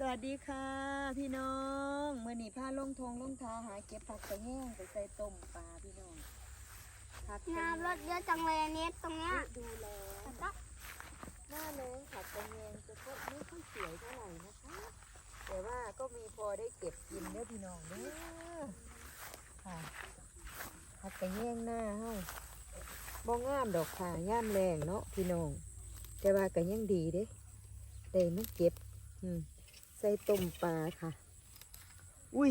สดีค่ะ พี่น้องเมื่อนี้พาลงทงลงทาหาเก็บผักกระแห้งไปใส่ต้มปลาพี่น้องผักกระแห้น้ำรถเยอะจังเลยอันนี้ตรงเนี้ยดูแลแต่ก็หน้าแรงผักกระแห้งจะก็ไม่ค่อยสวยเท่าไหร่นะคะ แต่ว่าก็มีพอได้เก็บกินเด้อพี่น้องเด้อค่ะผักกระแห้งหน้าเฮาบ่งามดอกค่ะย่ามแรงเนาะพี่น้องแต่ว่าก็ยังดีเด้ได้มาเก็บ อืม ใส่ต้มปลาค่ะ อุ้ย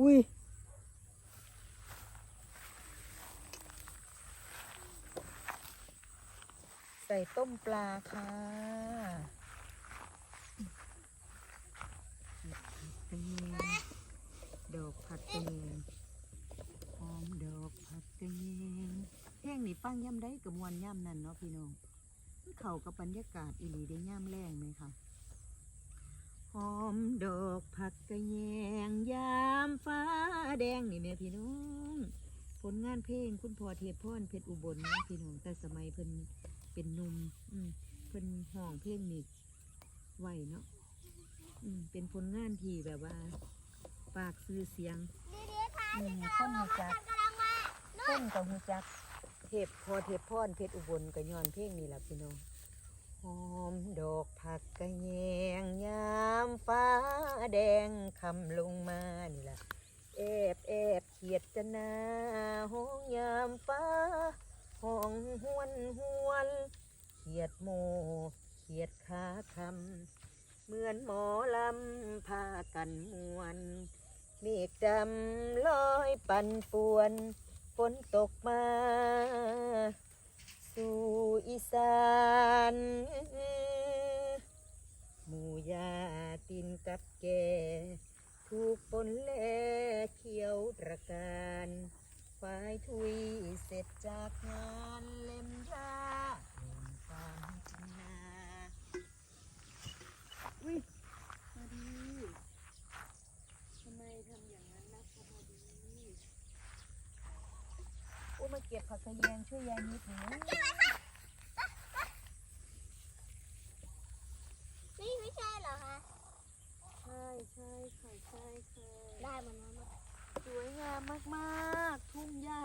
อุ้ย ใส่ต้มปลาค่ะผักกระเยงดอกผักกระเยงหอมดอกผักกระเยงเพลงนี้ฟังย่ำได้กับมวนย่ำนั่นเนาะพี่น้องมันเข้ากับบรรยากาศอีหลีได้ย่ำแรงไหมคะห อมดอกผักกระแยงยามฟ้าแดงนี่แม่พี่น้อง ผลงานเพลงคุณพ่อเทียพรเพชรอุบลนะพี่น้องแต่สมัยเพิ่นเป็นหนุ่มอืมเพิ่นห้องเพลงนี่ไหวเนาะอืมเป็นผลงานที่แบบว่าฝากซื้อเสียงดีๆค่ะอืมคนหูจักำลังมาคนกับหูจัก เทพพอเทพพรเพชรอุบลก็ย้อนเพลงนี่แหละพี่น้องหอมดอกผักกระแยงยามฟ้า แดงคำลงมานี่ล่ะแอบแอบเขียดจะนาห้องยามฟ้าห้องหวนหวนเขียดโมเขียดขาคำเหมือนหมอลำพากันมวนเมฆดำลอยปั่นป่วนฝนตกมา สู่อีสาน กับแกถูกฝนแลเขียวตระการฝ่ายทุยเสร็จจากงานเล่มยาเล่มฟางนาอุ้ยพอดีทำไมทำอย่างนั้นนะพอดีโอ้มาเก็บผักกระแยงช่วยยายนิดหนึ่ง นี่ไม่ใช่เหรอคะ ใช่ ใช่ค่ะใช่ค่ะได้หมดแล้วมั้งสวยงามมากๆ ทุ่งหญ้า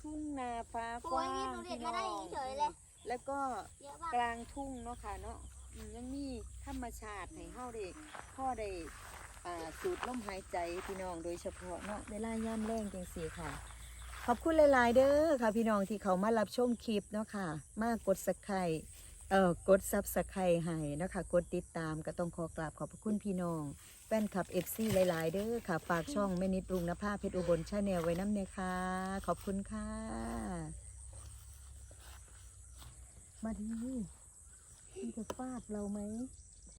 ทุ่งนาฟ้าโอ้กว้ายนี่งหนูเด็ดพี่มาได้น้องเฉยๆเลยแล้วก็เยอะมากกลางทุ่งเนาะค่ะเนาะอืมยังมีธรรมชาติให้เฮาได้พ่อได้อ่าสูดลมหายใจพี่น้องโดยเฉพาะเนาะเวลาย่ำแรงจังสีค่ะ ขอบคุณหลาย ๆ เด้อค่ะ พี่น้องที่เขามารับชมคลิปเนาะค่ะ มากดสักไข่ เอ่อกดซับสไคร์ให้นะคะกดติดตามก็ต้องขอกราบขอบพระคุณพี่น้องแฟนคลับเอฟซีหลาย ๆ เด้อค่ะ ฝากช่องแม่นิดรุงนภาเพชรอุบลชาแนลไว้น้ำเนี่ยค่ะ ขอบคุณค่ะ มาดีมันจะฟาดเราไหม